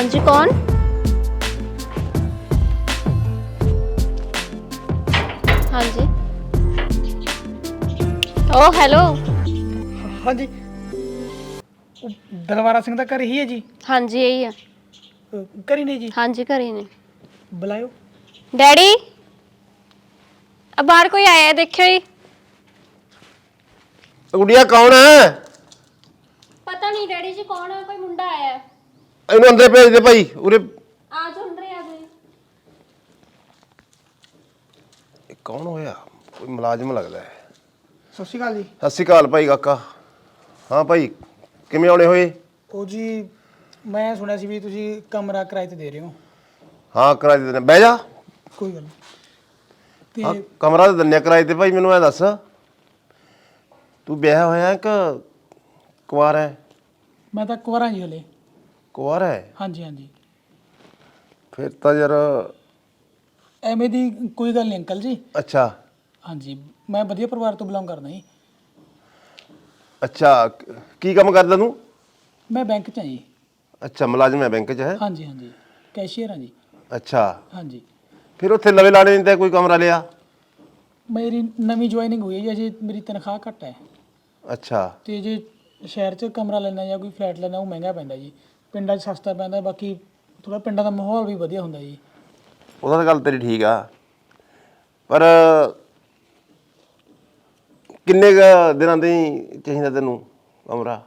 ਹਾਂਜੀ ਕੌਣ? ਹਾਂਜੀ। ਓ ਹੈਲੋ। ਹਾਂਜੀ। ਉਹ ਦਲਵਾਰਾ ਸਿੰਘ ਦਾ ਘਰ ਹੀ ਹੈ ਜੀ? ਹਾਂਜੀ ਇਹੀ ਆ। ਅਹ ਘਰ ਹੀ ਨਹੀਂ ਜੀ? ਹਾਂਜੀ ਘਰੇ ਨੇ। ਬੁਲਾਇਓ। ਡੈਡੀ? ਆ ਬਾਹਰ ਕੋਈ ਆਇਆ ਹੈ, ਦੇਖਿਓ ਜੀ। ਗੁੜੀਆ ਕੌਣ ਹੈ? ਪਤਾ ਨਹੀਂ ਡੈਡੀ ਜੀ ਕੌਣ ਹੈ? ਕੋਈ ਮੁੰਡਾ ਆਇਆ ਹੈ? ਇਹਨੂੰ ਅੰਦਰ ਭੇਜ ਦੇ ਭਾਈ ਉਰੇ। ਆ ਜਾਓ ਅੰਦਰ ਆ ਜਾਓ ਇਹ ਕੌਣ ਹੋਇਆ? ਕੋਈ ਮੁਲਾਜ਼ਮ ਲੱਗਦਾ ਹੈ। ਸਤਿ ਸ਼੍ਰੀ ਅਕਾਲ ਜੀ। ਸਤਿ ਸ਼੍ਰੀ ਅਕਾਲ ਭਾਈ ਕਾਕਾ। ਹਾਂ ਭਾਈ ਕਿਵੇਂ ਆਉਣੇ ਹੋਏ? ਉਹ ਜੀ ਮੈਂ ਸੁਣਿਆ ਸੀ ਵੀ ਤੁਸੀਂ ਕਮਰਾ ਕਿਰਾਏ ਤੇ ਦੇ ਰਹੇ ਹੋ। ਹਾਂ ਕਿਰਾਏ ਤੇ ਦਿੰਦੇ। ਬਹਿ ਜਾ। ਕੋਈ ਗੱਲ ਨਹੀਂ ਤੇ ਕਮਰਾ ਤੇ ਦਿੰਨੇ ਆ ਕਿਰਾਏ ਤੇ ਭਾਈ ਮੈਨੂੰ ਐ ਦੱਸ। ਤੂੰ ਵਿਆਹ ਹੋਇਆ ਹੈ ਕਿ ਕੁਆਰ ਹੈ? ਮੈਂ ਤਾਂ ਕੁਵਾਰਾਂ ਜੀ ਹਲੇ। ਕੁਆਰ ਹੈ? ਹਾਂਜੀ ਹਾਂਜੀ। ਫਿਰ ਤਾਂ ਯਾਰ ਐਵੇਂ ਦੀ ਕੋਈ ਗੱਲ ਨਹੀਂ ਅੰਕਲ ਜੀ। ਅੱਛਾ। ਹਾਂਜੀ ਮੈਂ ਵਧੀਆ ਪਰਿਵਾਰ ਤੋਂ ਬਿਲੋਂਗ ਕਰਦਾ ਜੀ। ਅੱਛਾ ਕ- ਕੰਮ ਕਰਦਾ ਤੂੰ? ਮੈਂ ਬੈਂਕ 'ਚ ਹਾਂ ਜੀ। ਅੱਛਾ ਮੁਲਾਜ਼ਮ ਹੈ ਬੈਂਕ 'ਚ ਹੈ? ਹਾਂਜੀ ਹਾਂਜੀ। ਕੈਸ਼ੀਅਰ ਹਾਂ ਜੀ। ਅੱਛਾ। ਹਾਂਜੀ। ਫਿਰ ਉੱਥੇ ਲਵੇ ਲਾਣੇ ਨਹੀਂ ਤੇ ਕੋਈ ਕਮਰਾ ਲਿਆ? ਮੇਰੀ ਨਵੀਂ ਜੁਆਇਨਿੰਗ ਹੋਈ ਹੈ ਜੀ ਅਜੇ ਮੇਰੀ ਤਨਖਾਹ ਘੱਟ ਹੈ। ਅੱਛਾ। ਤੇ ਜੇ ਸ਼ਹਿਰ 'ਚ ਕਮਰਾ ਲੈਣਾ ਜਾਂ ਕੋਈ ਫਲੈਟ ਲੈਣਾ ਉਹ ਮਹਿੰਗਾ ਪੈਂਦਾ ਜੀ। ਪਿੰਡਾਂ 'ਚ ਸਸਤਾ ਪੈਂਦਾ ਬਾਕੀ ਥੋੜਾ ਪਿੰਡਾਂ ਦਾ ਮਾਹੌਲ ਵੀ ਵਧੀਆ ਹੁੰਦਾ ਜੀ। ਉਹਦਾ ਤਾਂ ਗੱਲ ਤੇਰੀ ਠੀਕ ਆ। ਪਰ ਕਿੰਨੇ ਕੁ ਦਿਨਾਂ ਦੇ ਚਾਹੀਦਾ ਤੈਨੂੰ ਕਮਰਾ?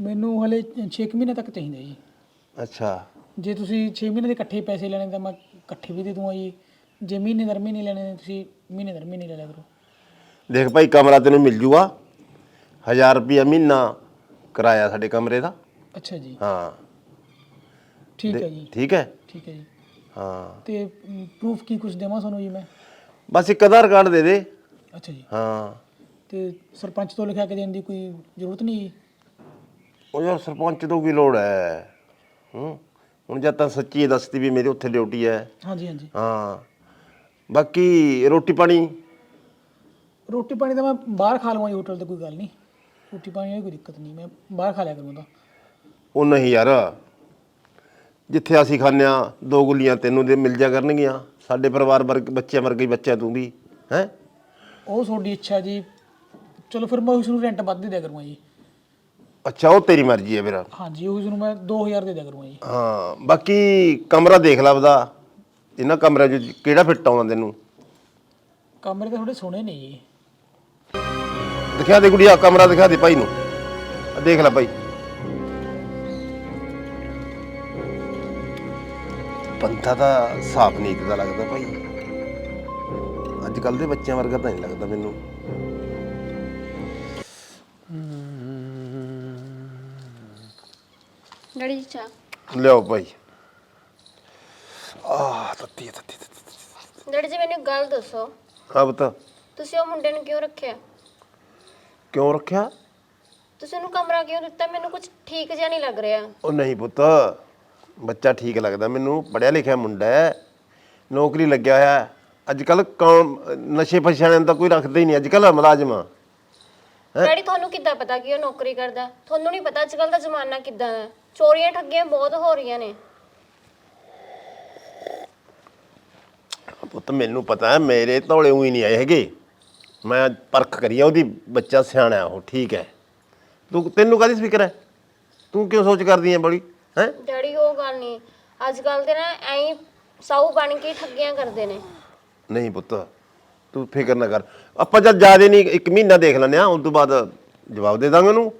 ਮੈਨੂੰ ਹਲੇ 6 ਮਹੀਨੇ ਤੱਕ ਚਾਹੀਦਾ ਜੀ। ਅੱਛਾ। ਜੇ ਤੁਸੀਂ 6 ਮਹੀਨੇ ਦੇ ਇਕੱਠੇ ਪੈਸੇ ਲੈਣੇ ਤਾਂ ਮੈਂ ਇਕੱਠੇ ਵੀ ਦੇ ਦੂੰਗਾ ਜੀ। ਜੇ ਮਹੀਨੇ ਦਰ ਮਹੀਨੇ ਲੈਣੇ ਨੇ ਤੁਸੀਂ ਮਹੀਨੇ ਦਰ ਮਹੀਨੇ ਲੈ ਲਿਆ ਕਰੋ। ਦੇਖ ਭਾਈ ਕਮਰਾ ਤੈਨੂੰ ਮਿਲ ਜੂਗਾ। 1000 ਰੁਪਿਆ ਮਹੀਨਾ ਕਿਰਾਇਆ ਸਾਡੇ ਕਮਰੇ ਦਾ। ਅੱਛਾ ਜੀ। ਹਾਂ। ਠੀਕ ਹੈ ਜੀ। ਠੀਕ ਹੈ? ਠੀਕ ਹੈ ਜੀ। ਹਾਂ। ਤੇ ਪ੍ਰੂਫ ਕੀ ਕੁਝ ਦੇਵਾਂ ਤੁਹਾਨੂੰ ਜੀ ਮੈਂ? ਬਸ ਇੱਕ ਆਧਾਰ ਕਾਰਡ ਦੇ ਦੇ। ਅੱਛਾ ਜੀ। ਹਾਂ। ਤੇ ਸਰਪੰਚ ਤੋਂ ਲਿਖਾ ਕੇ ਦੇਣ ਦੀ ਕੋਈ ਜ਼ਰੂਰਤ ਨਹੀਂ ਜੀ? ਉਹ ਯਾਰ ਸਰਪੰਚ ਤੋਂ ਕੀ ਲੋੜ ਹੈ? ਹੂੰ? ਹੁਣ ਜਦ ਤਾਂ ਸੱਚੀ ਦੱਸਦੀ ਵੀ ਮੇਰੀ ਉੱਥੇ ਡਿਊਟੀ ਹੈ। ਹਾਂਜੀ ਹਾਂਜੀ। ਹਾਂ। ਬਾਕੀ ਰੋਟੀ ਪਾਣੀ? ਰੋਟੀ ਪਾਣੀ ਤਾਂ ਮੈਂ ਬਾਹਰ ਖਾ ਲਵਾਂ ਜੀ ਹੋਟਲ ਤੇ ਕੋਈ ਗੱਲ ਨਹੀਂ। ਰੋਟੀ ਪਾਣੀ ਦੀ ਕੋਈ ਦਿੱਕਤ ਨਹੀਂ ਮੈਂ ਬਾਹਰ ਖਾ ਲਿਆ ਕਰੂੰਗਾ ਉਹ ਨਹੀਂ ਯਾਰ। ਜਿੱਥੇ ਅਸੀਂ ਖਾਂਦੇ ਹਾਂ ਦੋ ਗੁੱਲੀਆਂ ਤੈਨੂੰ ਦੇ ਮਿਲ ਜਾ ਕਰਨਗੀਆਂ। ਸਾਡੇ ਪਰਿਵਾਰ ਵਰਗ ਬੱਚਿਆਂ ਵਰਗੇ ਹੀ ਬੱਚਾ ਤੂੰ ਵੀ ਹੈ? ਉਹ ਤੁਹਾਡੀ ਇੱਛਾ ਜੀ। ਚਲੋ ਫਿਰ ਮੈਂ ਉਸ ਨੂੰ ਰੈਂਟ ਵੱਧ ਦੇ ਦਿਆ ਕਰੂੰਗਾ ਜੀ। ਅੱਛਾ ਉਹ ਤੇਰੀ ਮਰਜ਼ੀ ਹੈ ਮੇਰਾ ਹਾਂਜੀ ਉਸ ਨੂੰ ਮੈਂ 2000 ਦੇ ਦਿਆ ਕਰੂੰਗਾ ਜੀ। ਹਾਂ ਬਾਕੀ ਕਮਰਾ ਦੇਖ ਲੈ ਉਹਦਾ ਇਹਨਾਂ ਕਮਰਿਆਂ 'ਚ ਕਿਹੜਾ ਫਿੱਟ ਆਉਂਦਾ ਤੈਨੂੰ? ਕਮਰੇ ਤਾਂ ਥੋੜੇ ਸੋਹਣੇ ਨੇ ਜੀ। ਦਿਖਾ ਦੇ ਗੁੜੀਆ ਕਮਰਾ ਦਿਖਾ ਦੇ ਭਾਈ ਨੂੰ। ਆਹ ਦੇਖ ਲੈ ਭਾਈ। ਬੰਦਾ ਤਾਂ ਸਾਫ਼ ਨੀਤ ਦਾ ਲੱਗਦਾ ਭਾਈ। ਅੱਜ ਕੱਲ ਦੇ ਬੱਚਿਆਂ ਵਰਗਾ ਤਾਂ ਨਹੀਂ ਲੱਗਦਾ ਮੈਨੂੰ। ਡੈਡੀ ਜੀ ਚਾਹ। ਲਿਆਓ ਭਾਈ। ਆਹ ਤੱਤੀ ਹੈ, ਤੱਤੀ ਤੱਤੀ, ਡੈਡੀ ਜੀ ਮੈਨੂੰ ਇੱਕ ਗੱਲ ਦੱਸੋ। ਹਾਂ ਬਤਾ। ਤੁਸੀਂ ਉਹ ਮੁੰਡੇ ਨੂੰ ਕਿਉਂ ਰੱਖਿਆ? ਕਿਉਂ ਰੱਖਿਆ? ਤੁਸੀਂ ਉਹਨੂੰ ਕਮਰਾ ਕਿਉਂ ਦਿੱਤਾ? ਮੈਨੂੰ ਕੁਝ ਠੀਕ ਜਿਹਾ ਨਹੀਂ ਲੱਗ ਰਿਹਾ। ਉਹ ਨਹੀਂ ਪੁੱਤ। ਬੱਚਾ ਠੀਕ ਲੱਗਦਾ। ਮੈਨੂੰ ਪੜਿਆ ਲਿਖਿਆ ਮੁੰਡਾ ਹੈ ਨੌਕਰੀ ਲੱਗਿਆ ਹੋਇਆ ਹੈ। ਅੱਜ ਕੱਲ ਕੌਣ ਨਸ਼ੇ ਪਛਾਣਨ ਦਾ ਕੋਈ ਰੱਖਦਾ ਹੀ ਨਹੀਂ ਅੱਜ ਕੱਲ ਮੁਲਾਜ਼ਮ ਡੈਡੀ ਤੁਹਾਨੂੰ ਕਿੱਦਾਂ ਪਤਾ ਕਿ ਉਹ ਨੌਕਰੀ ਕਰਦਾ? ਤੁਹਾਨੂੰ ਨਹੀਂ ਪਤਾ ਅੱਜਕੱਲ ਦਾ ਜ਼ਮਾਨਾ ਕਿੱਦਾਂ ਦਾ ਹੈ। ਚੋਰੀਆਂ ਠੱਗੀਆਂ ਬਹੁਤ ਹੋ ਰਹੀਆਂ ਨੇ। ਪੁੱਤ ਮੈਨੂੰ ਪਤਾ ਹੈ ਮੇਰੇ ਧੌਲੇ ਉਹੀ ਨਹੀਂ ਆਏ ਹੈਗੇ। ਮੈਂ ਪਰਖ ਕਰੀ ਆ ਉਹਦੀ ਬੱਚਾ ਸਿਆਣਾ ਉਹ ਠੀਕ ਹੈ। ਤੂੰ ਤੈਨੂੰ ਕਾਹਦੀ ਫਿਕਰ ਹੈ? ਤੂੰ ਕਿਉਂ ਸੋਚ ਕਰਦੀ ਹੈ ਬੜੀ? ਹੈ? ਡੈਡੀ ਉਹ ਗੱਲ ਨਹੀਂ। ਅੱਜਕੱਲ ਦੇ ਨਾ ਐਂ ਸਾਊ ਬਣ ਕੇ ਠੱਗੀਆਂ ਕਰਦੇ ਨੇ। ਨਹੀਂ ਪੁੱਤ ਤੂੰ ਫਿਕਰ ਨਾ ਕਰ। ਆਪਾਂ ਜਦ ਜਿਆਦੇ ਨਹੀਂ ਇੱਕ ਮਹੀਨਾ ਦੇਖ ਲੈਂਦੇ ਆ ਉਸ ਤੋਂ ਬਾਅਦ ਜਵਾਬ ਦੇ ਦਾਂਗੇ ਉਹਨੂੰ।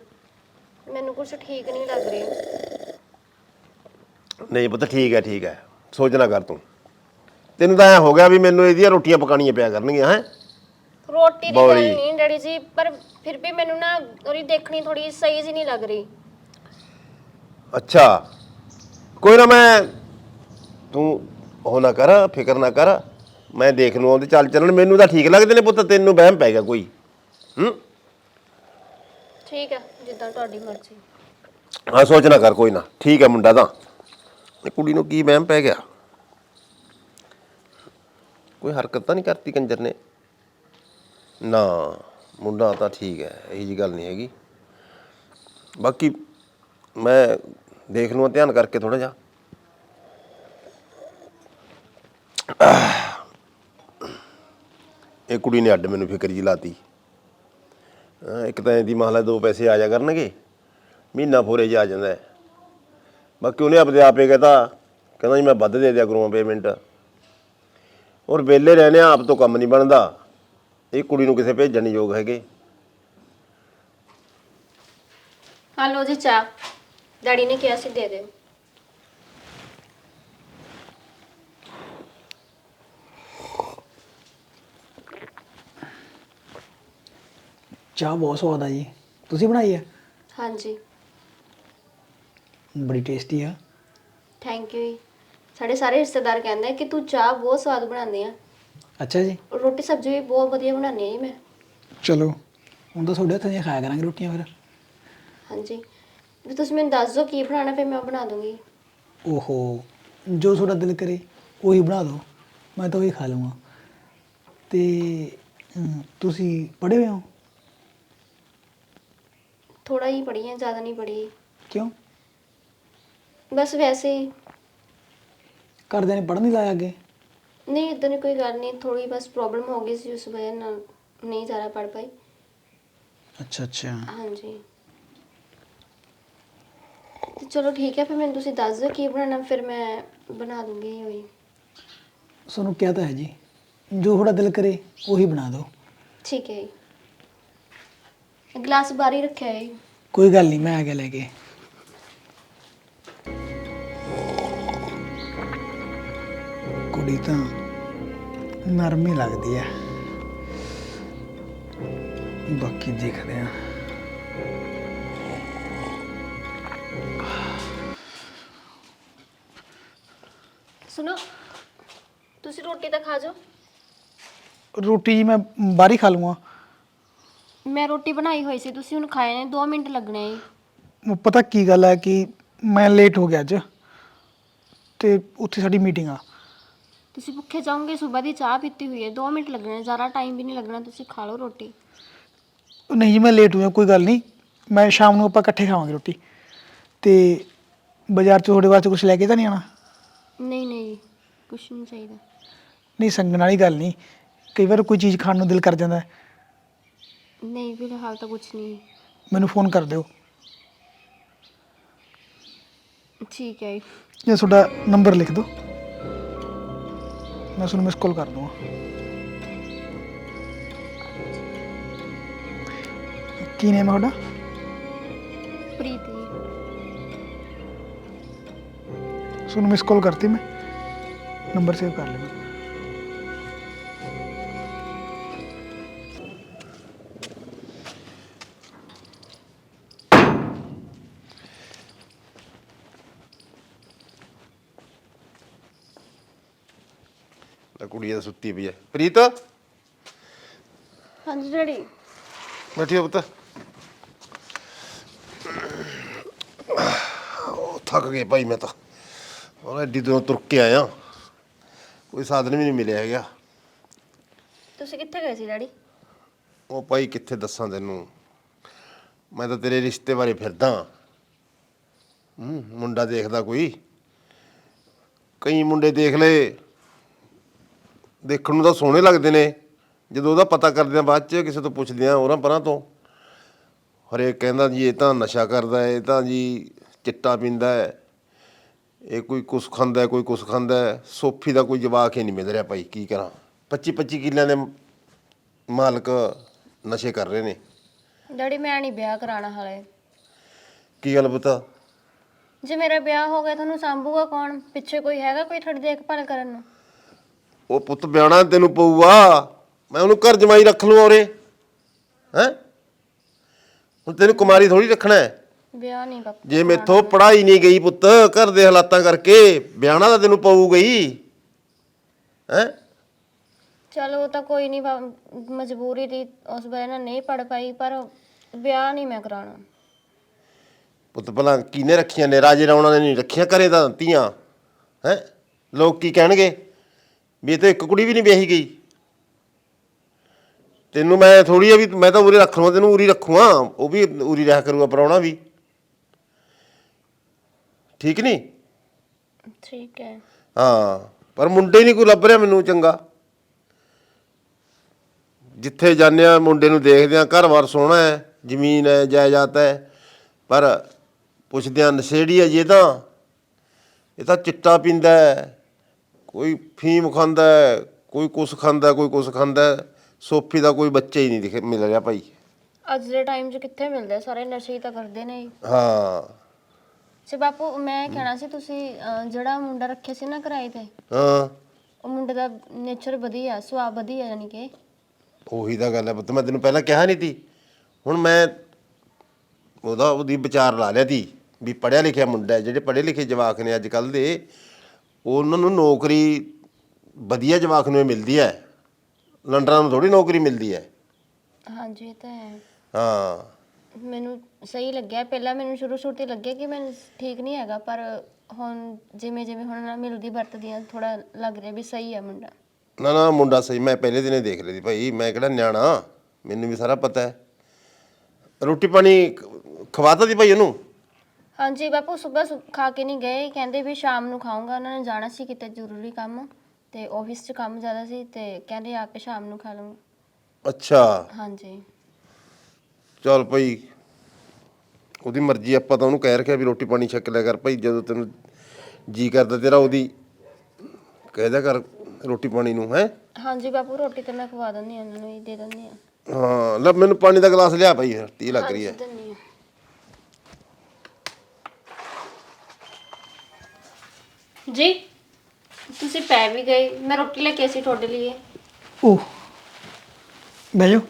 ਮੈਨੂੰ ਕੁਝ ਠੀਕ ਨਹੀਂ ਲੱਗ ਰਿਹਾ। ਨਹੀਂ ਪੁੱਤ ਠੀਕ ਹੈ ਠੀਕ ਹੈ। ਸੋਚ ਨਾ ਕਰ ਤੂੰ। ਤੈਨੂੰ ਤਾਂ ਐ ਹੋ ਗਿਆ ਵੀ ਮੈਨੂੰ ਇਹਦੀਆਂ ਰੋਟੀਆਂ ਪਕਾਣੀਆਂ ਪਿਆ ਕਰਨਗੀਆਂ ਹੈ? ਰੋਟੀ ਦੀ। ਗੱਲ ਨਹੀਂ ਡੈਡੀ ਜੀ ਪਰ ਫਿਰ ਵੀ ਮੈਨੂੰ ਨਾ ਉਹਦੀ ਦੇਖਣੀ ਥੋੜੀ ਸਹੀ ਜੀ ਨਹੀਂ ਲੱਗ ਰਹੀ। ਅੱਛਾ। ਕੋਈ ਨਾ ਮੈਂ ਤੂੰ ਉਹ ਨਾ ਕਰ ਫਿਕਰ ਨਾ ਕਰ। ਮੈਂ ਦੇਖ ਲੂ ਉਹਦੇ ਚੱਲ ਚੱਲਣ। ਮੈਨੂੰ ਤਾਂ ਠੀਕ ਲੱਗਦੇ ਨੇ ਪੁੱਤ ਤੈਨੂੰ ਵਹਿਮ ਪੈ ਗਿਆ ਕੋਈ। ਹੂੰ? ਠੀਕ ਹੈ ਜਿੱਦਾਂ ਤੁਹਾਡੀ ਮਰਜ਼ੀ। ਹਾਂ ਸੋਚ ਨਾ ਕਰ ਕੋਈ ਨਾ। ਠੀਕ ਹੈ ਮੁੰਡਾ ਤਾਂ। ਇਹ ਕੁੜੀ ਨੂੰ ਕੀ ਵਹਿਮ ਪੈ ਗਿਆ? ਕੋਈ ਹਰਕਤ ਤਾਂ ਨਹੀਂ ਕਰਤੀ ਕੰਜਰ ਨੇ? ਨਾ ਮੁੰਡਾ ਤਾਂ ਠੀਕ ਹੈ ਇਹੀ ਜੀ ਗੱਲ ਨਹੀਂ ਹੈਗੀ। ਬਾਕੀ ਮੈਂ ਦੇਖ ਲਵਾਂ, ਧਿਆਨ ਕਰਕੇ ਥੋੜਾ ਜਿਹਾ। ਇਹ ਕੁੜੀ ਨੇ ਅੱਡ ਮੈਨੂੰ ਫਿਕਰ ਜੀ ਲਾਤੀ। ਅਹ ਇੱਕ ਤਾਂ ਇਹਦੀ ਮਹਲਾ ਦੋ ਪੈਸੇ ਆ ਜਾ ਕਰਨਗੇ, ਮਹੀਨਾ ਫੋਰੇ 'ਚ ਆ ਜਾਂਦਾ ਬਾਕੀ ਉਹਨੇ ਆਪਦੇ ਆਪੇ ਕਹਤਾ, ਕਹਿੰਦਾ ਜੀ ਮੈਂ ਵੱਧ ਦੇ ਦਿਆ ਕਰੂੰਗਾ ਪੇਮੈਂਟ ਔਰ ਵੇਲੇ ਰਹਿੰਦੇ ਆਪ ਤੋਂ ਕੰਮ ਨਹੀਂ ਬਣਦਾ। ਇਹ ਕੁੜੀ ਨੂੰ ਕਿਸੇ ਭੇਜਣ ਯੋਗ ਹੈਗੇ। ਆ ਲਓ ਜੀ ਚਾਹ। ਡੈਡੀ ਨੇ ਕਿਹਾ ਸੀ ਦੇ ਦਿਓ। ਚਾਹ ਬਹੁਤ ਸਵਾਦ ਆ ਜੀ। ਤੁਸੀਂ ਬਣਾਈ ਹੈ ਹਾਂਜੀ। ਬੜੀ ਟੇਸਟੀ ਆ। ਥੈਂਕ ਯੂ ਸਾਡੇ ਸਾਰੇ ਰਿਸ਼ਤੇਦਾਰ ਕਹਿੰਦੇ ਆ ਕਿ ਤੂੰ ਚਾਹ ਬਹੁਤ ਸਵਾਦ ਬਣਾਉਂਦੀ ਆ। ਅੱਛਾ ਜੀ। ਰੋਟੀ ਸਬਜ਼ੀ ਵੀ ਬਹੁਤ ਵਧੀਆ ਬਣਾਉਂਦੀ ਆ ਜੀ ਮੈਂ। ਚਲੋ ਹੁਣ ਤਾਂ ਤੁਹਾਡੇ ਹੱਥਾਂ ਦੀਆਂ ਖਾਇਆ ਕਰਾਂਗੇ ਰੋਟੀਆਂ ਫਿਰ। ਹਾਂਜੀ। ਵੀ ਤੁਸੀਂ ਮੈਨੂੰ ਦੱਸ ਦਿਓ ਕੀ ਬਣਾਉਣਾ ਫਿਰ ਮੈਂ ਬਣਾ ਦੂੰਗੀ। ਓਹੋ ਜੋ ਤੁਹਾਡਾ ਦਿਲ ਕਰੇ ਉਹੀ ਬਣਾ ਦਿਓ। ਮੈਂ ਤਾਂ ਉਹੀ ਖਾ ਲਵਾਂਗਾ ਤੇ ਅਮ, ਤੁਸੀਂ ਪੜ੍ਹੇ ਹੋਏ ਹੋ? ਥੋੜਾ ਹੀ ਪੜ੍ਹੀ ਆ ਜ਼ਿਆਦਾ ਨਹੀਂ ਪੜ੍ਹੀ। ਕਿਉਂ? ਬਸ ਵੈਸੇ ਹੀ। ਘਰਦਿਆਂ ਨੇ ਪੜ੍ਹਨ ਨਹੀਂ ਲਾਇਆ ਅੱਗੇ? ਨਹੀਂ ਇਦਾਂ ਦੀ ਕੋਈ ਗੱਲ ਨਹੀਂ। ਥੋੜੀ ਬਸ ਪ੍ਰੋਬਲਮ ਹੋ ਗਈ ਸੀ ਉਸ ਵਜ੍ਹਾ ਨਾਲ ਨਹੀਂ ਜ਼ਿਆਦਾ ਪੜ੍ਹ ਪਾਈ। ਅੱਛਾ ਅੱਛਾ। ਹਾਂਜੀ। ਤੇ ਚਲੋ ਠੀਕ ਹੈ ਫਿਰ ਮੈਨੂੰ ਤੁਸੀਂ ਦੱਸ ਦਿਓ ਕੀ ਬਣਾਉਣਾ ਫਿਰ ਮੈਂ ਬਣਾ ਦੂੰਗੀ ਹੋਈ ਤੁਹਾਨੂੰ ਕਿਹਾ ਤਾਂ ਹੈ ਜੀ ਜੋ ਤੁਹਾਡਾ ਦਿਲ ਕਰੇ ਉਹੀ ਬਣਾ ਦਿਓ। ਠੀਕ ਹੈ ਜੀ। ਗਲਾਸ ਬਾਹਰ ਹੀ ਰੱਖਿਆ ਹੈ। ਕੋਈ ਗੱਲ ਨਹੀਂ ਮੈਂ ਆ ਗਿਆ ਲੈ ਕੇ। ਕੁੜੀ ਤਾਂ ਨਰਮ ਲੱਗਦੀ ਆ ਬਾਕੀ ਦੇਖਦੇ ਆ ਸੁਣੋ ਤੁਸੀਂ ਰੋਟੀ ਤਾਂ ਖਾ ਜਾਓ। ਰੋਟੀ ਜੀ ਮੈਂ ਬਾਹਰ ਹੀ ਖਾ ਲੂੰਗਾ। ਮੈਂ ਰੋਟੀ ਬਣਾਈ ਹੋਈ ਸੀ ਤੁਸੀਂ ਹੁਣ ਖਾਏ ਨੇ 2 ਮਿੰਟ ਲੱਗਣੇ ਆ ਜੀ। ਪਤਾ ਕੀ ਗੱਲ ਹੈ ਕਿ ਮੈਂ ਲੇਟ ਹੋ ਗਿਆ ਅੱਜ ਤੇ ਉੱਥੇ ਸਾਡੀ ਮੀਟਿੰਗ ਆ। ਤੁਸੀਂ ਭੁੱਖੇ ਜਾਓਗੇ ਸਵੇਰ ਦੀ ਚਾਹ ਪੀਤੀ ਹੋਈ ਹੈ 2 ਮਿੰਟ ਲੱਗਣੇ ਜ਼ਿਆਦਾ ਟਾਈਮ ਵੀ ਨਹੀਂ ਲੱਗਣਾ ਤੁਸੀਂ ਖਾ ਲਓ ਰੋਟੀ। ਨਹੀਂ ਜੀ ਮੈਂ ਲੇਟ ਹੋ ਗਿਆ ਕੋਈ ਗੱਲ ਨਹੀਂ। ਮੈਂ ਸ਼ਾਮ ਨੂੰ ਆਪਾਂ ਇਕੱਠੇ ਖਾਵਾਂਗੇ ਰੋਟੀ। ਤੇ ਬਾਜ਼ਾਰ 'ਚ ਤੁਹਾਡੇ ਵਾਸਤੇ ਕੁਝ ਲੈ ਕੇ ਤਾਂ ਨਹੀਂ ਆਣਾ ਨਹੀਂ ਨਹੀਂ ਕੁਛ ਨਹੀਂ ਚਾਹੀਦਾ। ਨਹੀਂ ਸੰਗਣ ਵਾਲੀ ਗੱਲ ਨਹੀਂ। ਕਈ ਵਾਰ ਕੋਈ ਚੀਜ਼ ਖਾਣ ਨੂੰ ਦਿਲ ਕਰ ਜਾਂਦਾ ਹੈ। ਨਹੀਂ ਫਿਲਹਾਲ ਤਾਂ ਕੁਛ ਨਹੀਂ। ਮੈਨੂੰ ਫੋਨ ਕਰ ਦਿਓ। ਠੀਕ ਹੈ ਜੀ। ਜਾਂ ਤੁਹਾਡਾ ਨੰਬਰ ਲਿਖ ਦਿਓ। ਮੈਂ ਤੁਹਾਨੂੰ ਮਿਸ ਕਾਲ ਕਰ ਦੂੰਗਾ। ਕੀ ਨੇਮ ਹੈ ਤੁਹਾਡਾ? ਪ੍ਰੀਤ। ਤੁਹਾਨੂੰ ਮਿਸ ਕਾਲ ਕਰਤੀ ਮੈਂ। ਨੰਬਰ ਸੇਵ ਕਰ ਤਾਂ ਕੁੜੀ ਤਾਂ ਸੁੱਤੀ ਪਈ ਐ। ਪ੍ਰੀਤ? ਹਾਂਜੀ ਡੈਡੀ। ਬੈਠੀ ਹੋ ਪੁੱਤ। ਉਹ ਥੱਕ ਗਏ ਭਾਈ ਮੈਂ ਤਾਂ। ਉਹ ਐਡੀ ਦੂਰੋਂ ਤੁਰ ਕੇ ਆਇਆ। ਕੋਈ ਸਾਧਨ ਵੀ ਨਹੀਂ ਮਿਲਿਆ ਹੈਗਾ। ਤੁਸੀਂ ਕਿੱਥੇ ਗਏ ਸੀ ਡੈਡੀ? ਉਹ ਭਾਈ ਕਿੱਥੇ ਦੱਸਾਂ ਤੈਨੂੰ? ਮੈਂ ਤਾਂ ਤੇਰੇ ਰਿਸ਼ਤੇ ਬਾਰੇ ਫਿਰਦਾ। ਹੂੰ ਮੁੰਡਾ ਦੇਖਦਾ ਕੋਈ। ਕਈ ਮੁੰਡੇ ਦੇਖ ਲਏ। ਦੇਖਣ ਨੂੰ ਤਾਂ ਸੋਹਣੇ ਲੱਗਦੇ ਨੇ। ਜਦੋਂ ਉਹਦਾ ਪਤਾ ਕਰਦੇ ਆ ਬਾਅਦ ਚ ਕਿਸੇ ਤੋਂ ਪੁੱਛਦੇ ਆ ਉਹਨਾਂ ਪਰਾਂ ਤੋਂ। ਹਰੇਕ ਕਹਿੰਦਾ ਜੀ ਇਹ ਤਾਂ ਨਸ਼ਾ ਕਰਦਾ ਹੈ ਇਹ ਤਾਂ ਜੀ ਚਿੱਟਾ ਪੀਂਦਾ ਹੈ। ਇਹ ਕੋਈ ਕੁਛ ਖਾਂਦਾ ਹੈ ਕੋਈ ਕੁਛ ਖਾਂਦਾ ਹੈ ਸੋਫੀ ਦਾ ਕੋਈ ਜਵਾਕ ਹੀ ਨਹੀਂ ਮਿਲ ਰਿਹਾ ਭਾਈ ਕੀ ਕਰਾਂ? 25 25 ਕਿੱਲਿਆਂ ਦੇ ਮਾਲਕ ਨਸ਼ੇ ਕਰ ਰਹੇ ਨੇ। ਡੈਡੀ ਮੈਂ ਨਹੀਂ ਵਿਆਹ ਕਰਾਣਾ ਹਾਲੇ। ਕੀ ਗੱਲ ਪਤਾ? ਜੇ ਮੇਰਾ ਵਿਆਹ ਹੋ ਗਿਆ ਤੁਹਾਨੂੰ ਸੰਭੂਗਾ ਕੌਣ? ਪਿੱਛੇ ਕੋਈ ਹੈਗਾ ਕੋਈ ਤੁਹਾਡੀ ਦੇਖਭਾਲ ਕਰਨ ਨੂੰ? ਉਹ ਪੁੱਤ ਬਿਆਣਾ ਤੈਨੂੰ ਪਊਗਾ। ਮੈਂ ਉਹਨੂੰ ਘਰ ਜਮਾਈ ਰੱਖ ਲੂ ਔਰੇ ਹੈ? ਹੁਣ ਤੈਨੂੰ ਕੁਮਾਰੀ ਥੋੜੀ ਰੱਖਣਾ ਹੈ। ਵਿਆਹ ਨਹੀਂ ਪੱਕਾ ਜੇ ਮੇਥੋਂ ਪੜਾਈ ਨਹੀਂ ਗਈ ਪੁੱਤ ਘਰ ਦੇ ਹਾਲਾਤਾਂ ਕਰਕੇ ਬਿਆਣਾ ਤਾਂ ਤੈਨੂੰ ਪਊਗਾ ਹੀ ਹੈ? ਚਲੋ ਉਹ ਤਾਂ ਕੋਈ ਨਹੀਂ ਮਜਬੂਰੀ ਦੀ ਉਸ ਵਜ੍ਹਾ ਨਾਲ ਨਹੀਂ ਪੜ ਪਾਈ ਪਰ ਵਿਆਹ ਨਹੀਂ ਮੈਂ ਕਰਾਉਣਾ। ਪੁੱਤ ਭਲਾ ਕਿਹਨੇ ਰੱਖੀਆਂ ਨੇ ਰਾਜੇ ਰਾਵਣਾ ਨੇ ਨਹੀਂ ਰੱਖੀਆਂ ਘਰੇ ਤਾਂ ਧੀਆਂ। ਹੈ? ਲੋਕ ਕੀ ਕਹਿਣਗੇ? ਵੀ ਇਹ ਤਾਂ ਇੱਕ ਕੁੜੀ ਵੀ ਨਹੀਂ ਵਿਆਹੀ ਗਈ। ਤੈਨੂੰ ਮੈਂ ਥੋੜੀ ਆ ਵੀ ਮੈਂ ਤਾਂ ਉਰੇ ਰੱਖ ਲਵਾਂ ਤੈਨੂੰ ਉਰੀ ਰੱਖੂਆਂ। ਉਹ ਵੀ ਉਰੀ ਰਹਿ ਕਰੂਗਾ ਪਰਾਉਣਾ ਵੀ। ਠੀਕ ਨਹੀਂ? ਠੀਕ ਹੈ। ਹਾਂ ਪਰ ਮੁੰਡੇ ਨਹੀਂ ਕੋਈ ਲੱਭ ਰਿਹਾ ਮੈਨੂੰ ਚੰਗਾ। ਜਿੱਥੇ ਜਾਂਦੇ ਆ ਮੁੰਡੇ ਨੂੰ ਦੇਖਦੇ ਆ ਘਰ-ਬਾਰ ਸੋਹਣਾ ਹੈ ਜ਼ਮੀਨ ਹੈ ਜਾਇਦਾਦ ਹੈ ਪਰ ਪੁੱਛਦੇ ਆ ਨਸ਼ੇੜੀ ਹੈ ਜੀ ਤਾਂ। ਇਹ ਤਾਂ ਚਿੱਟਾ ਪੀਂਦਾ ਹੈ ਕੋਈ ਫੀਮ ਖਾਂਦਾ ਹੈ ਕੋਈ ਕੁਛ ਖਾਂਦਾ ਕੋਈ ਕੁਛ ਖਾਂਦਾ ਹੈ। ਸੋਫੀ ਦਾ ਕੋਈ ਬੱਚਾ ਹੀ ਨਹੀਂ ਦਿਖ ਮਿਲ ਰਿਹਾ ਭਾਈ। ਅੱਜ ਦੇ ਟਾਈਮ 'ਚ ਕਿੱਥੇ ਮਿਲਦੇ ਸਾਰੇ ਨਸ਼ੇ ਹੀ ਤਾਂ ਕਰਦੇ ਨੇ ਜੀ। ਹਾਂ। ਸੇ ਬਾਪੂ ਮੈਂ ਕਹਿਣਾ ਸੀ ਤੁਸੀਂ ਅਹ, ਜਿਹੜਾ ਮੁੰਡਾ ਰੱਖਿਆ ਸੀ ਨਾ ਕਿਰਾਏ ਤੇ ਹਾਂ। ਉਹ ਮੁੰਡੇ ਦਾ ਨੇਚਰ ਵਧੀਆ ਸੁਭਾਅ ਵਧੀਆ ਯਾਨੀ ਕਿ। ਉਹੀ ਤਾਂ ਗੱਲ ਹੈ ਪੁੱਤ ਮੈਂ ਤੈਨੂੰ ਪਹਿਲਾਂ ਕਿਹਾ ਨਹੀਂ ਤੀ। ਹੁਣ ਮੈਂ ਉਹਦਾ ਉਹਦੀ ਵਿਚਾਰ ਲਾ ਲਿਆ ਤੀ ਵੀ ਪੜਿਆ ਲਿਖਿਆ ਮੁੰਡਾ ਹੈ ਜਿਹੜੇ ਪੜ੍ਹੇ ਲਿਖੇ ਜਵਾਕ ਨੇ ਅੱਜ ਕੱਲ ਦੇ ਉਹਨਾਂ ਨੂੰ ਨੌਕਰੀ ਵਧੀਆ ਜਵਾਕ ਨੂੰ ਹੀ ਮਿਲਦੀ ਹੈ। ਲੰਡਰਾਂ ਨੂੰ ਥੋੜੀ ਨੌਕਰੀ ਮਿਲਦੀ ਹੈ। ਹਾਂਜੀ ਇਹ ਤਾਂ ਹੈ। ਹਾਂ। ਮੈਨੂੰ ਸਹੀ ਲੱਗਿਆ। ਪਹਿਲਾਂ ਮੈਨੂੰ ਸ਼ੁਰੂ ਸ਼ੁਰੂ ਤੇ ਲੱਗਿਆ ਕਿ ਮੈਨੂੰ ਠੀਕ ਨਹੀਂ ਹੈਗਾ ਪਰ ਹੁਣ ਜਿਵੇਂ ਜਿਵੇਂ ਹੁਣ ਨਾਲ ਮਿਲਦੀ ਵਰਤਦੀ ਆ ਥੋੜਾ ਲੱਗ ਰਿਹਾ ਵੀ ਸਹੀ ਹੈ ਮੁੰਡਾ। ਨਾ ਨਾ ਮੁੰਡਾ ਸਹੀ ਮੈਂ ਪਹਿਲੇ ਦਿਨੇ ਦੇਖ ਲਈ ਸੀ ਭਾਈ। ਮੈਂ ਕਿਹੜਾ ਨਿਆਣਾ ਮੈਨੂੰ ਵੀ ਸਾਰਾ ਪਤਾ ਹੈ। ਰੋਟੀ ਪਾਣੀ ਖਵਾਤਾ ਦੀ ਭਾਈ ਉਹਨੂੰ? ਹਾਂਜੀ ਬਾਪੂ ਸਵੇਰ ਖਾ ਕੇ ਨਹੀਂ ਗਏ। ਕਹਿੰਦੇ ਵੀ ਸ਼ਾਮ ਨੂੰ ਖਾਊਂਗਾ। ਉਹਨਾਂ ਨੇ ਜਾਣਾ ਸੀ ਕਿਤੇ ਜ਼ਰੂਰੀ ਕੰਮ ਤੇ ਆਫਿਸ 'ਚ ਕੰਮ ਜ਼ਿਆਦਾ ਸੀ ਤੇ ਕਹਿੰਦੇ ਆ ਕੇ ਸ਼ਾਮ ਨੂੰ ਖਾ ਲਵਾਂਗਾ ਅੱਛਾ। ਹਾਂਜੀ। ਚੱਲ ਭਾਈ ਉਹਦੀ ਮਰਜ਼ੀ ਆਪਾਂ ਤਾਂ ਉਹਨੂੰ ਕਹਿ ਰੱਖਿਆ ਵੀ ਰੋਟੀ ਪਾਣੀ ਛਕ ਲਿਆ ਕਰ ਭਾਈ ਜਦੋਂ ਤੈਨੂੰ ਜੀ ਕਰਦਾ ਤੇਰਾ ਉਹਦੀ ਕਹਿ ਦਿਆ ਕਰ ਰੋਟੀ ਪਾਣੀ ਨੂੰ ਹੈ? ਹਾਂਜੀ ਬਾਪੂ ਰੋਟੀ ਤੇ ਮੈਂ ਖਵਾ ਦਿੰਦੀ ਹਾਂ ਉਹਨਾਂ ਨੂੰ ਹੀ ਦੇ ਦਿੰਦੀ ਹਾਂ। ਹਾਂ ਲੈ ਮੈਨੂੰ ਪਾਣੀ ਦਾ ਗਲਾਸ ਲਿਆ ਭਾਈ ਤੀ ਲੱਗ ਰਹੀ ਹੈ। ਦਿੰਦੀ ਜੀ ਤੁਸੀਂ ਪੈ ਵੀ ਗਏ ਮੈਂ ਰੋਟੀ ਲੈ ਕੇ ਆਈ ਸੀ ਤੁਹਾਡੇ ਲਈ ਉਹ ਬਹਿ ਜਾਓ।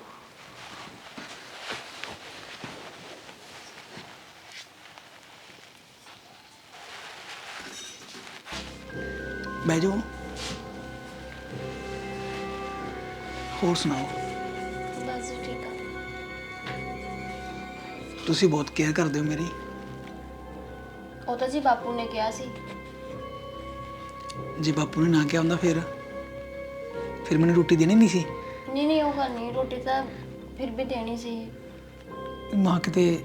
ਬਹਿ ਜਾਓ। ਹੋਰ ਸੁਣਾਓ? ਬਸ ਠੀਕ ਆ। ਤੁਸੀਂ ਬਹੁਤ ਕੇਅਰ ਕਰਦੇ ਹੋ ਮੇਰੀ। ਉਹ ਤਾਂ ਜੀ ਬਾਪੂ ਨੇ ਕਿਹਾ ਸੀ। ਜੇ ਬਾਪੂ ਨੇ ਨਾ ਕਿਹਾ ਹੁੰਦਾ ਫਿਰ? ਫਿਰ ਮੈਨੂੰ ਰੋਟੀ ਦੇਣੀ ਨਹੀਂ ਸੀ? ਨਹੀਂ ਨਹੀਂ ਉਹ ਗੱਲ ਨਹੀਂ। ਰੋਟੀ ਤਾਂ ਫਿਰ ਵੀ ਦੇਣੀ ਸੀ। ਮਾਂ ਕਿਤੇ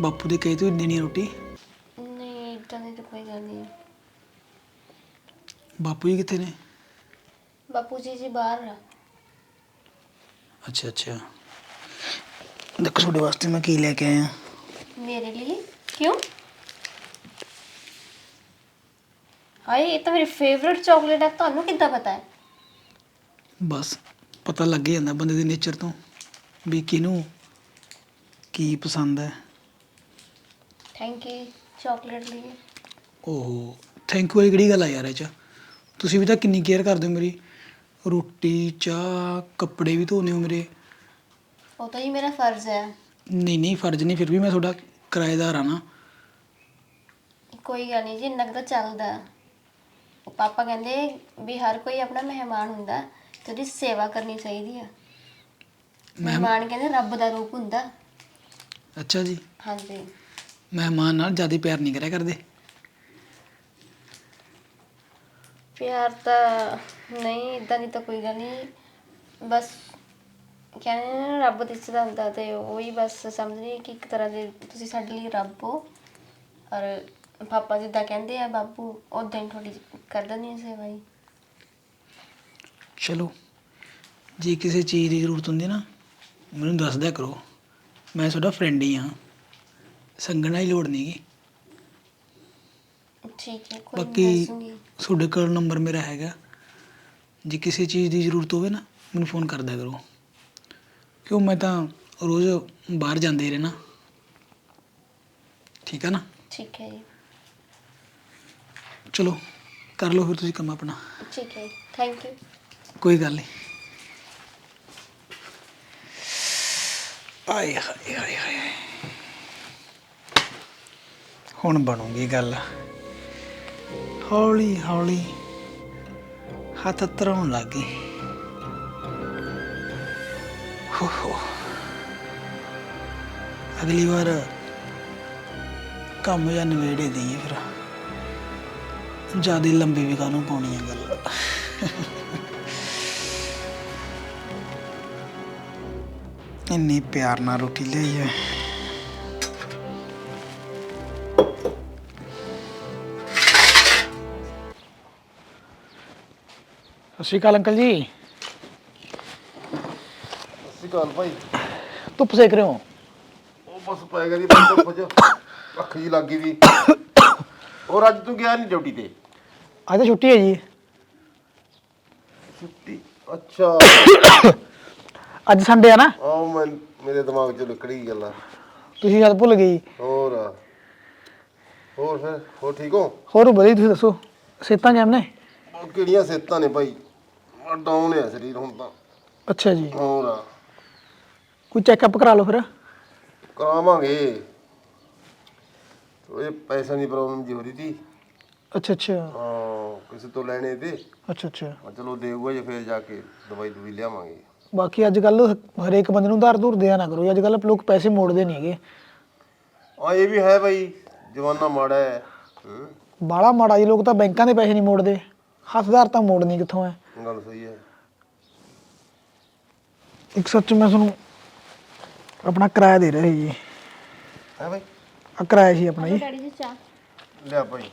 ਬਾਪੂ ਦੇ ਕਹੇ ਤੋਂ ਹੀ ਦੇਣੀ ਰੋਟੀ ਨਹੀਂ ਇਦਾਂ ਦੀ ਤਾਂ ਕੋਈ ਗੱਲ ਨਹੀਂ ਬਾਪੂ ਜੀ ਕਿੱਥੇ ਨੇ? ਬਾਪੂ ਜੀ ਜੀ ਬਾਹਰ ਆ। ਅੱਛਾ ਅੱਛਾ। ਦੇਖੋ ਤੁਹਾਡੇ ਵਾਸਤੇ ਮੈਂ ਕੀ ਲੈ ਕੇ ਆਇਆ। ਮੇਰੇ ਲਈ? ਕਿਉਂ? ਹਾਏ ਇਹ ਤਾਂ ਮੇਰੀ ਫੇਵਰਿਟ ਚਾਕਲੇਟ ਹੈ ਤੁਹਾਨੂੰ ਕਿੱਦਾਂ ਪਤਾ ਹੈ? ਬਸ ਪਤਾ ਲੱਗ ਹੀ ਜਾਂਦਾ ਬੰਦੇ ਦੇ ਨੇਚਰ ਤੋਂ ਵੀ ਕਿਹਨੂੰ ਕੀ ਪਸੰਦ ਹੈ। ਥੈਂਕ ਯੂ ਚਾਕਲੇਟ ਲਈ। ਓਹੋ ਥੈਂਕ ਯੂ ਕਿਹੜੀ ਗੱਲ ਆ ਯਾਰ ਇਹ ਚ? ਤੁਸੀਂ ਵੀ ਤਾਂ ਕਿੰਨੀ ਕੇਅਰ ਕਰਦੇ ਹੋ ਮੇਰੀ? ਰੋਟੀ ਚਾਹ ਕੱਪੜੇ ਵੀ ਧੋਨੇ ਹੋ ਮੇਰੇ। ਉਹ ਤਾਂ ਹੀ ਮੇਰਾ ਫਰਜ਼ ਹੈ। ਨਹੀਂ ਨਹੀਂ ਫਰਜ਼ ਨਹੀਂ ਫਿਰ ਵੀ ਮੈਂ ਤੁਹਾਡਾ ਕਿਰਾਏਦਾਰ ਆ ਨਾ। ਕੋਈ ਗੱਲ ਨਹੀਂ ਜੀ ਇੰਨਾ ਕੁ ਤਾਂ ਚੱਲਦਾ। ਉਹ ਪਾਪਾ ਕਹਿੰਦੇ ਵੀ ਹਰ ਕੋਈ ਆਪਣਾ ਮਹਿਮਾਨ ਹੁੰਦਾ ਤੇ ਉਹਦੀ ਸੇਵਾ ਕਰਨੀ ਚਾਹੀਦੀ ਆ। ਮਹਿਮਾਨ ਕਹਿੰਦੇ ਰੱਬ ਦਾ ਰੂਪ ਹੁੰਦਾ। ਅੱਛਾ ਜੀ। ਹਾਂਜੀ। ਮਹਿਮਾਨ ਨਾਲ ਜ਼ਿਆਦਾ ਪਿਆਰ ਨਹੀਂ ਕਰਿਆ ਕਰਦੇ। ਪਿਆਰ ਤਾਂ ਨਹੀਂ ਇੱਦਾਂ ਦੀ ਤਾਂ ਕੋਈ ਗੱਲ ਨਹੀਂ। ਬਸ ਕਹਿੰਦੇ ਨੇ ਨਾ, ਰੱਬ ਦਿਸਦਾ ਹੁੰਦਾ ਤੇ ਉਹੀ ਬਸ ਸਮਝਣੀ ਕਿ ਇੱਕ ਤਰ੍ਹਾਂ ਦੇ ਤੁਸੀਂ ਸਾਡੇ ਲਈ ਰੱਬ ਹੋ। ਔਰ ਪਾਪਾ ਜਿੱਦਾਂ ਕਹਿੰਦੇ ਆ, ਬਾਪੂ ਉਦਾਂ ਹੀ ਤੁਹਾਡੀ ਕਰ ਦਿੰਦੀ ਆ ਸੇਵਾ ਹੀ ਚਲੋ, ਜੇ ਕਿਸੇ ਚੀਜ਼ ਦੀ ਜ਼ਰੂਰਤ ਹੁੰਦੀ ਨਾ, ਮੈਨੂੰ ਦੱਸ ਦਿਆ ਕਰੋ। ਮੈਂ ਤੁਹਾਡਾ ਫਰੈਂਡ ਹੀ ਹਾਂ। ਸੰਗਣਾ ਹੀ ਲੋੜ ਨਹੀਂਗੀ ਠੀਕ ਹੈ ਕੋਈ ਬਾਕੀ ਦੱਸੂਗੀ ਤੁਹਾਡੇ ਕੋਲ ਨੰਬਰ ਮੇਰਾ ਹੈਗਾ। ਜੇ ਕਿਸੇ ਚੀਜ਼ ਦੀ ਜ਼ਰੂਰਤ ਹੋਵੇ ਨਾ ਮੈਨੂੰ ਫੋਨ ਕਰ ਦਿਆ ਕਰੋ। ਕਿਉਂ ਮੈਂ ਤਾਂ ਰੋਜ਼ ਬਾਹਰ ਜਾਂਦੇ ਰਹਿਣਾ। ਠੀਕ ਹੈ ਨਾ? ਠੀਕ ਹੈ ਜੀ। ਚਲੋ ਕਰ ਲਓ ਫਿਰ ਤੁਸੀਂ ਕੰਮ ਆਪਣਾ। ਠੀਕ ਹੈ ਥੈਂਕ ਯੂ ਕੋਈ ਗੱਲ ਨਹੀਂ। ਆਏ ਹਾਏ ਹਾਏ ਹਾਏ। ਹੁਣ ਬਣੂਗੀ ਗੱਲ। ਹੌਲੀ ਹੌਲੀ ਹੱਥ ਧਰਾਉਣ ਲੱਗੀ ਹੋ ਹੋ। ਅਗਲੀ ਵਾਰ ਕੰਮ ਜਾਂ ਨਵੇੜੇ ਦੀ ਫਿਰ। ਜ਼ਿਆਦਾ ਲੰਬੀ ਵੀ ਕਾਹਨੂੰ ਪਾਉਣੀ ਹੈ ਗੱਲ। ਇੰਨੀ ਪਿਆਰ ਨਾਲ ਰੋਟੀ ਲਈ ਹੈ ਸਤਿ ਸ਼੍ਰੀ ਅਕਾਲ ਅੰਕਲ ਜੀ। ਅਕਾਲ ਭਾਈ। ਧੁੱਪ ਸੇਕ ਰਹੇ ਹੋ? ਉਹ ਬਸ ਪੈ ਗਿਆ ਦੀ ਬੰਦ ਫਜ ਅੱਖ ਜੀ ਲੱਗੀ ਦੀ ਹੋਰ ਅੱਜ ਤੂੰ ਗਿਆ ਨਹੀਂ ਡਿਊਟੀ ਤੇ? ਅੱਜ ਤਾਂ ਛੁੱਟੀ ਹੈ ਜੀ। ਛੁੱਟੀ? ਅੱਛਾ। ਅੱਜ ਸੰਡੇ ਆ ਨਾ? ਆ ਮੈਂ ਮੇਰੇ ਦਿਮਾਗ 'ਚ ਗਈ ਗੱਲਾਂ ਤੁਸੀਂ ਸ਼ਾਇਦ ਭੁੱਲ ਜੀ। ਹੋਰ ਹੋਰ ਫਿਰ ਹੋਰ ਠੀਕ ਹੋ? ਹੋਰ ਵਧੀਆ ਤੁਸੀਂ ਦੱਸੋ? ਸਿਹਤਾਂ ਕਿਵੇਂ ਨੇ? ਉਹ ਕਿਹੜੀਆਂ ਸਿਹਤਾਂ ਨੇ ਭਾਈ? ਡਾਊਨ ਹੈ ਸਰੀਰ ਹੁਣ ਤਾਂ। ਅੱਛਾ ਜੀ। ਹੋਰ ਕੋਈ ਚੈੱਕਅਪ ਕਰਾ ਲਓ ਫਿਰ। ਕਰਾਵਾਂਗੇ। ਉਹ ਪੈਸਾ ਦੀ ਪ੍ਰੋਬਲਮ ਜੀ ਹੋ ਰਹੀ ਸੀ। ਅੱਛਾ ਅੱਛਾ। ਹਾਂ ਕਿਸੇ ਤੋਂ ਲੈਣੇ ਤੇ ਅੱਛਾ ਅੱਛਾ। ਮੈਂ ਚਲੋ ਦੇਊਗਾ ਜੇ ਫਿਰ ਜਾ ਕੇ ਦਵਾਈ ਦੂਈ ਲਿਆਵਾਂਗੇ। ਬਾਕੀ ਅੱਜ ਕੱਲ ਹਰੇਕ ਬੰਦੇ ਨੂੰ ਉਧਾਰ ਧੁਰ ਦਿਆ ਨਾ ਕਰੋ। ਅੱਜ ਕੱਲ ਲੋਕ ਪੈਸੇ ਮੋੜਦੇ ਨਹੀਂ ਹੈਗੇ। ਆ ਇਹ ਵੀ ਹੈ ਭਾਈ ਜਵਾਨਾ ਮਾੜਾ ਹੈ। ਹੂੰ। ਬਾਲਾ ਮਾੜਾ ਜੀ ਲੋਕ ਤਾਂ ਬੈਂਕਾਂ ਦੇ ਪੈਸੇ ਨਹੀਂ ਮੋੜਦੇ। ਹੱਥਦਾਰ ਤਾਂ ਮੋੜਨੀ ਕਿੱਥੋਂ ਹੈ? ਗੱਲ ਸਹੀ ਹੈ। ਇੱਕ ਸੱਚ ਮੈਂ ਤੁਹਾਨੂੰ ਆਪਣਾ ਕਿਰਾਇਆ ਦੇ ਰਿਹਾ ਸੀ ਜੀ। ਹੈ ਭਾਈ ਆ ਕਿਰਾਇਆ ਸੀ ਆਪਣਾ ਜੀ। ਡੈਡੀ ਜੀ ਚਾਹ। ਲਿਆ ਭਾਈ।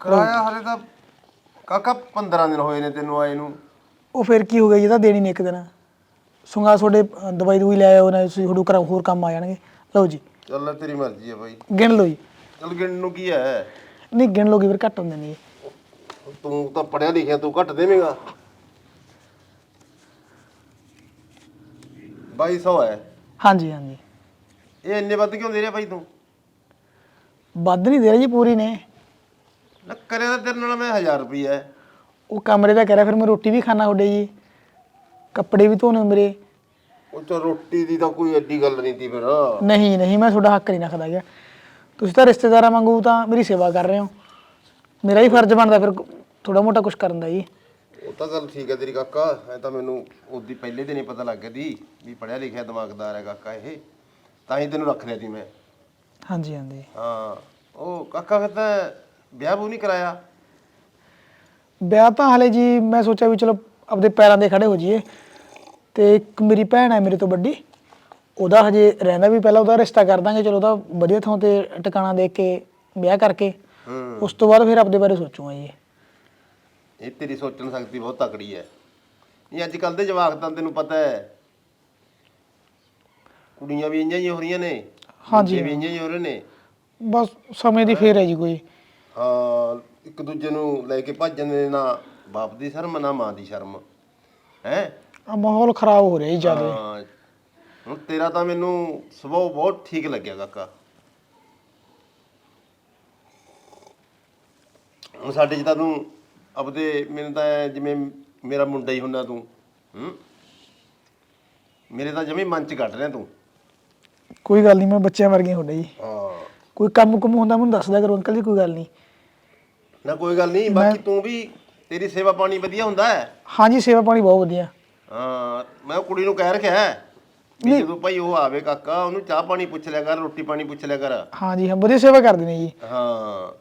ਕਰਾਇਆ ਹਰੇ ਤਾਂ ਕਾਕਾ 15 ਦਿਨ ਹੋਏ ਨੇ ਤੈਨੂੰ ਆਏ ਨੂੰ। ਉਹ ਫਿਰ ਕੀ ਹੋ ਗਿਆ ਜੀ ਤਾਂ ਦੇਣੀ ਨਹੀਂ ਇੱਕ ਦਿਨ। ਸੁੰਗਾ ਤੁਹਾਡੇ ਅ, ਦਵਾਈ ਦੂਈ ਲੈ ਆਓ ਨਾ ਤੁਸੀਂ ਤੁਹਾਡੇ ਘਰ ਹੋਰ ਕੰਮ ਆ ਜਾਣਗੇ। ਲਓ ਜੀ। ਚੱਲ ਤੇਰੀ ਮਰਜ਼ੀ ਹੈ ਭਾਈ ਗਿਣ ਲਓ ਜੀ। ਚੱਲ ਗਿਣ ਨੂੰ ਕੀ ਹੈ? ਨਹੀਂ ਗਿਣ ਲੋਗੇ ਫਿਰ ਘੱਟ ਹੁੰਦੇ ਨੇ ਜੀ। ਤੂੰ ਤਾਂ ਪੜਿਆ ਲਿਖਿਆ ਤੂੰ ਘੱਟ ਦੇਵੇਂਗਾ। 2200 ਹੈ। ਹਾਂਜੀ ਹਾਂਜੀ। ਇਹ ਇੰਨੇ ਵੱਧ ਕਿਉਂ ਦੇ ਰਿਹਾ ਭਾਈ ਤੂੰ? ਵੱਧ ਨਹੀਂ ਦੇ ਰਿਹਾ ਜੀ ਪੂਰੀ ਨੇ। ਨਾ ਕਰਿਆ ਤਾਂ ਤੇਰੇ ਨਾਲ ਮੈਂ 1000 ਰੁਪਈਆ ਹੈ। ਉਹ ਕਮਰੇ ਦਾ ਕਹਿ ਰਿਹਾ ਫਿਰ ਮੈਂ ਰੋਟੀ ਵੀ ਖਾਣਾ ਤੁਹਾਡੇ ਜੀ। ਕੱਪੜੇ ਵੀ ਧੋਣੇ ਮੇਰੇ। ਉਹ ਤਾਂ ਰੋਟੀ ਦੀ ਤਾਂ ਕੋਈ ਐਡੀ ਗੱਲ ਨਹੀਂ ਤੀ ਫਿਰ। ਨਹੀਂ ਨਹੀਂ ਮੈਂ ਤੁਹਾਡਾ ਹੱਕ ਨਹੀਂ ਰੱਖਦਾ ਗਿਆ ਤੁਸੀਂ ਤਾਂ ਰਿਸ਼ਤੇਦਾਰਾਂ ਵਾਂਗੂ ਤਾਂ ਮੇਰੀ ਸੇਵਾ ਕਰ ਰਹੇ ਹੋ। ਮੇਰਾ ਹੀ ਫਰਜ਼ ਬਣਦਾ ਫਿਰ ਥੋੜਾ ਮੋਟਾ ਕੁਝ ਕਰਨ ਦਾ ਜੀ। ਉਹ ਤਾਂ ਗੱਲ ਠੀਕ ਹੈ ਤੇਰੀ ਕਾਕਾ ਐ ਤਾਂ ਮੈਨੂੰ ਉਹਦੀ ਪਹਿਲੇ ਦਿਨ ਹੀ ਪਤਾ ਲੱਗ ਗਿਆ ਦੀ ਵੀ ਪੜਿਆ ਲਿਖਿਆ ਦਿਮਾਗਦਾਰ ਹੈ ਕਾਕਾ ਇਹ। ਤਾਂ ਹੀ ਤੈਨੂੰ ਰੱਖ ਲਿਆ ਸੀ ਮੈਂ। ਹਾਂਜੀ ਹਾਂਜੀ। ਹਾਂ ਉਹ ਕਾਕਾ ਫਿਰ ਤਾਂ ਵਿਆਹ ਬੂ ਨਹੀਂ ਕਰਾਇਆ? ਵਿਆਹ ਤਾਂ ਹਾਲੇ ਜੀ ਮੈਂ ਸੋਚਿਆ ਵੀ ਚਲੋ ਆਪਦੇ ਪੈਰਾਂ ਦੇ ਖੜੇ ਹੋ ਜਾਈਏ। ਤੇ ਇੱਕ ਮੇਰੀ ਭੈਣ ਹੈ ਮੇਰੇ ਤੋਂ ਵੱਡੀ ਉਹਦਾ ਹਜੇ ਰਹਿੰਦਾ ਵੀ ਪਹਿਲਾਂ ਉਹਦਾ ਰਿਸ਼ਤਾ ਕਰ ਦਾਂਗੇ ਚਲੋ ਉਹਦਾ ਵਧੀਆ ਥਾਂ ਤੇ ਟਿਕਾਣਾ ਦੇ ਕੇ ਵਿਆਹ ਕਰਕੇ। ਉਸ ਤੋਂ ਬਾਅਦ ਫਿਰ ਆਪਦੇ ਬਾਰੇ ਸੋਚੂਗਾ ਜੀ। ਇਹ ਤੇਰੀ ਸੋਚਣ ਸ਼ਕਤੀ ਬਹੁਤ ਤਕੜੀ ਹੈ। ਨਹੀਂ ਅੱਜ ਕੱਲ ਦੇ ਜਵਾਕ ਤਾਂ ਤੈਨੂੰ ਪਤਾ ਹੈ। ਕੁੜੀਆਂ ਵੀ ਇੰਜਾਂ ਹੀ ਹੋ ਰਹੀਆਂ ਨੇ। ਹਾਂਜੀ। ਵੀ ਇੰਜਾਂ ਹੀ ਹੋ ਰਹੇ ਨੇ। ਬਸ ਸਮੇਂ ਦੀ ਫੇਰ ਹੈ ਜੀ ਕੋਈ। ਹਾਂ ਇੱਕ ਦੂਜੇ ਨੂੰ ਲੈ ਕੇ ਭੱਜ ਜਾਂਦੇ ਨੇ ਨਾ ਬਾਪ ਦੀ ਸ਼ਰਮ ਨਾ ਮਾਂ ਦੀ ਸ਼ਰਮ। ਹੈ? ਆ ਮਾਹੌਲ ਖਰਾਬ ਹੋ ਰਿਹਾ ਜੀ ਜ਼ਿਆਦਾ। ਹਾਂ। ਹੁਣ ਤੇਰਾ ਤਾਂ ਮੈਨੂੰ ਸੁਭਾਅ ਬਹੁਤ ਠੀਕ ਲੱਗਿਆ ਕਾਕਾ। ਹੁਣ ਸਾਡੇ ਚ ਤਾਂ ਤੂੰ ਆਪਦੇ ਮੈਨੂੰ ਤਾਂ ਐਂ ਜਿਵੇਂ ਮੇਰਾ ਮੁੰਡਾ ਹੀ ਹੁੰਦਾ ਤੂੰ ਹੂੰ? ਮੇਰੇ ਤਾਂ ਜਮੇ ਮਨ ਚ ਕੱਢ ਰਿਹਾ ਤੂੰ। ਕੋਈ ਗੱਲ ਨਹੀਂ ਮੈਂ ਬੱਚਿਆਂ ਵਰਗੇ ਹੁੰਦਾ ਜੀ। ਹਾਂ। ਕੋਈ ਕੰਮ ਕੁਮ ਹੁੰਦਾ ਮੈਨੂੰ ਦੱਸ ਦਿਆ ਕਰੋ ਅੰਕਲ ਜੀ ਕੋਈ ਗੱਲ ਨਹੀਂ। ਨਾ ਕੋਈ ਗੱਲ ਨਹੀਂ ਬਾਕੀ ਤੂੰ ਵੀ ਤੇਰੀ ਸੇਵਾ ਪਾਣੀ ਵਧੀਆ ਹੁੰਦਾ ਹੈ? ਹਾਂਜੀ ਸੇਵਾ ਪਾਣੀ ਬਹੁਤ ਵਧੀਆ। ਹਾਂ ਮੈਂ ਉਹ ਕੁੜੀ ਨੂੰ ਕਹਿ ਰੱਖਿਆ ਹੈ ਵੀ ਜਦੋਂ ਭਾਈ ਉਹ ਆਵੇ ਕਾਕਾ ਉਹਨੂੰ ਚਾਹ ਪਾਣੀ ਪੁੱਛ ਲਿਆ ਕਰ ਰੋਟੀ ਪਾਣੀ ਪੁੱਛ ਲਿਆ ਕਰ। ਹਾਂਜੀ ਹਾਂ ਵਧੀਆ ਸੇਵਾ ਕਰਦੇ ਨੇ ਜੀ। ਹਾਂ।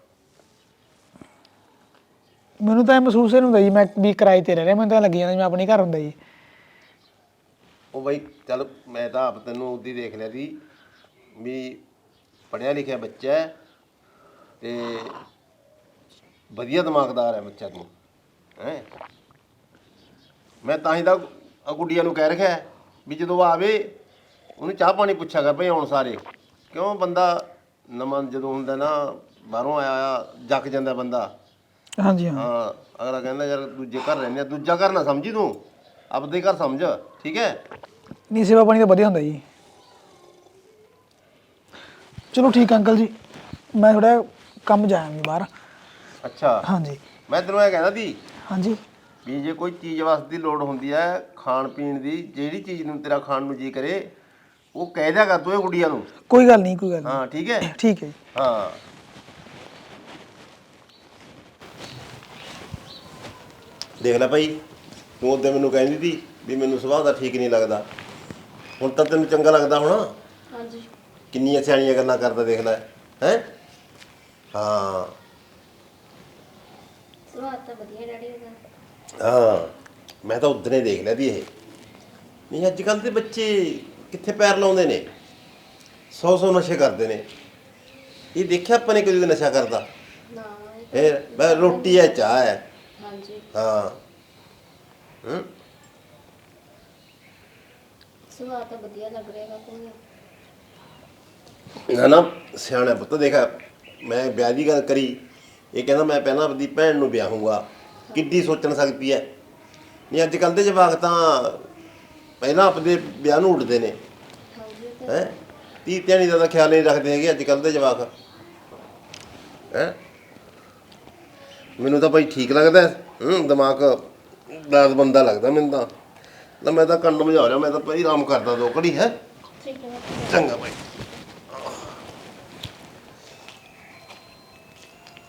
ਮੈਨੂੰ ਤਾਂ ਇਹ ਮਹਿਸੂਸ ਹੀ ਨਹੀਂ ਹੁੰਦਾ ਜੀ, ਮੈਂ ਵੀ ਕਿਰਾਏ ਤੇ ਰਹਿ ਰਿਹਾ, ਮੈਨੂੰ ਤਾਂ ਲੱਗੀ ਜਾਂਦਾ ਜਿਵੇਂ ਆਪਣੇ ਘਰ ਹੁੰਦਾ ਜੀ। ਉਹ ਬਈ, ਚੱਲ ਮੈਂ ਤਾਂ ਆਪ ਤੈਨੂੰ ਉਦੀ ਦੇਖ ਲਿਆ ਸੀ ਵੀ ਪੜਿਆ ਲਿਖਿਆ ਬੱਚਾ ਹੈ ਤੇ ਵਧੀਆ ਦਿਮਾਗਦਾਰ ਹੈ ਬੱਚਾ ਤੂੰ, ਹੈ। ਮੈਂ ਤਾਂ ਹੀ ਤਾਂ ਆ ਗੁੱਡੀਆਂ ਨੂੰ ਕਹਿ ਰੱਖਿਆ ਵੀ ਜਦੋਂ ਆਵੇ, ਉਹਨੂੰ ਚਾਹ ਪਾਣੀ ਪੁੱਛਿਆ ਕਰ ਭਈ ਆਉਣ ਸਾਰੇ। ਕਿਉਂ ਬੰਦਾ ਨਵਾਂ ਜਦੋਂ ਹੁੰਦਾ ਨਾ, ਬਾਹਰੋਂ ਆਇਆ ਆਇਆ ਜੱਕ ਜਾਂਦਾ ਬੰਦਾ। ਹਾਂਜੀ ਹਾਂ। ਹਾਂ ਅਗਲਾ ਕਹਿੰਦਾ ਯਾਰ ਦੂਜੇ ਘਰ ਰਹਿੰਦੇ ਆ ਦੂਜਾ ਘਰ ਨਾ ਸਮਝੀ ਤੂੰ। ਆਪਦੇ ਘਰ ਸਮਝ ਠੀਕ ਹੈ? ਨਹੀਂ ਸੇਵਾ ਪਾਣੀ ਤਾਂ ਵਧੀਆ ਹੁੰਦਾ ਜੀ। ਚਲੋ ਠੀਕ ਆ ਅੰਕਲ ਜੀ। ਮੈਂ ਥੋੜਾ ਕੰਮ ਜਾਵਾਂਗੀ ਬਾਹਰ। ਅੱਛਾ। ਹਾਂਜੀ। ਮੈਂ ਤੈਨੂੰ ਇਹ ਕਹਿੰਦਾ ਸੀ ਹਾਂਜੀ। ਵੀ ਜੇ ਕੋਈ ਚੀਜ਼ ਵਾਸਤੇ ਦੀ ਲੋੜ ਹੁੰਦੀ ਹੈ ਖਾਣ ਪੀਣ ਦੀ ਜਿਹੜੀ ਚੀਜ਼ ਨੂੰ ਤੇਰਾ ਖਾਣ ਨੂੰ ਜੀ ਕਰੇ ਉਹ ਕਹਿ ਦਿਆ ਕਰ ਤੂੰ ਇਹ ਗੁੱਡੀਆਂ ਨੂੰ। ਕੋਈ ਗੱਲ ਨਹੀਂ ਕੋਈ ਗੱਲ ਹਾਂ ਠੀਕ ਹੈ? ਠੀਕ ਹੈ ਜੀ। ਹਾਂ। ਦੇਖ ਲੈ ਭਾਈ ਤੂੰ ਉਹਦੇ ਮੈਨੂੰ ਕਹਿੰਦੀ ਸੀ ਵੀ ਮੈਨੂੰ ਸੁਭਾਅ ਦਾ ਠੀਕ ਨਹੀਂ ਲੱਗਦਾ। ਹੁਣ ਤਾਂ ਤੈਨੂੰ ਚੰਗਾ ਲੱਗਦਾ ਹੋਣਾ। ਹਾਂਜੀ। ਕਿੰਨੀਆਂ ਸਿਆਣੀਆਂ ਗੱਲਾਂ ਕਰਦਾ ਦੇਖ ਲੈ ਹੈ? ਹਾਂ। ਸੁਭਾਅ ਤਾਂ ਵਧੀਆ ਡੈਡੀ ਦਾ। ਹਾਂ ਮੈਂ ਤਾਂ ਉਦਨੇ ਦੇਖ ਲਿਆ ਦੀ ਇਹ। ਨਹੀਂ ਅੱਜ ਕੱਲ ਦੇ ਬੱਚੇ ਕਿੱਥੇ ਪੈਰ ਲਾਉਂਦੇ ਨੇ? ਸੌ ਸੌ ਨਸ਼ੇ ਕਰਦੇ ਨੇ। ਇਹ ਦੇਖਿਆ ਆਪਾਂ ਨੇ ਕਦੇ ਨਸ਼ਾ ਕਰਦਾ? ਨਾ ਇਹ ਬਸ ਰੋਟੀ ਹੈ ਚਾਹ ਹੈ। ਹਾਂਜੀ। ਹਾਂ। ਹੂੰ। ਸੁਭਾਅ ਤਾਂ ਵਧੀਆ ਲੱਗ ਰਿਹਾ ਬਾਪੂ ਜੀ ਨਾ ਨਾ ਸਿਆਣਾ ਪੁੱਤ ਦੇਖ ਮੈਂ ਵਿਆਹ ਦੀ ਗੱਲ ਕਰੀ। ਇਹ ਕਹਿੰਦਾ ਮੈਂ ਪਹਿਲਾਂ ਆਪਣੀ ਭੈਣ ਨੂੰ ਵਿਆਹੂੰਗਾ। ਕਿੱਡੀ ਸੋਚਣ ਸਕਦੀ ਹੈ। ਨਹੀਂ ਅੱਜ ਕੱਲ ਦੇ ਜਵਾਕ ਤਾਂ ਪਹਿਲਾਂ ਆਪਣੇ ਵਿਆਹ ਨੂੰ ਉੱਡਦੇ ਨੇ। ਹਾਂਜੀ ਤਾਂ ਹੈ? ਤੀ ਧਿਆਣੀ ਦਾ ਤਾਂ ਖਿਆਲ ਨਹੀਂ ਰੱਖਦੇ ਹੈਗੇ ਅੱਜ ਕੱਲ ਦੇ ਜਵਾਕ। ਹੈ? ਮੈਨੂੰ ਤਾਂ ਭਾਈ ਠੀਕ ਲੱਗਦਾ ਹੈ। ਦਿਮਾਗ ਦਾਦ ਬੰਦਾ ਲੱਗਦਾ ਮੈਨੂੰ ਤਾਂ ਤਾਂ ਮੈਂ ਤਾਂ ਕੰਨ ਵਜਾ ਰਿਹਾ ਮੈਂ ਤਾਂ ਭਾਈ ਆਰਾਮ ਕਰਦਾ ਦੋ ਘੜੀ ਹੈ ਠੀਕ ਹੈ। ਚੰਗਾ ਭਾਈ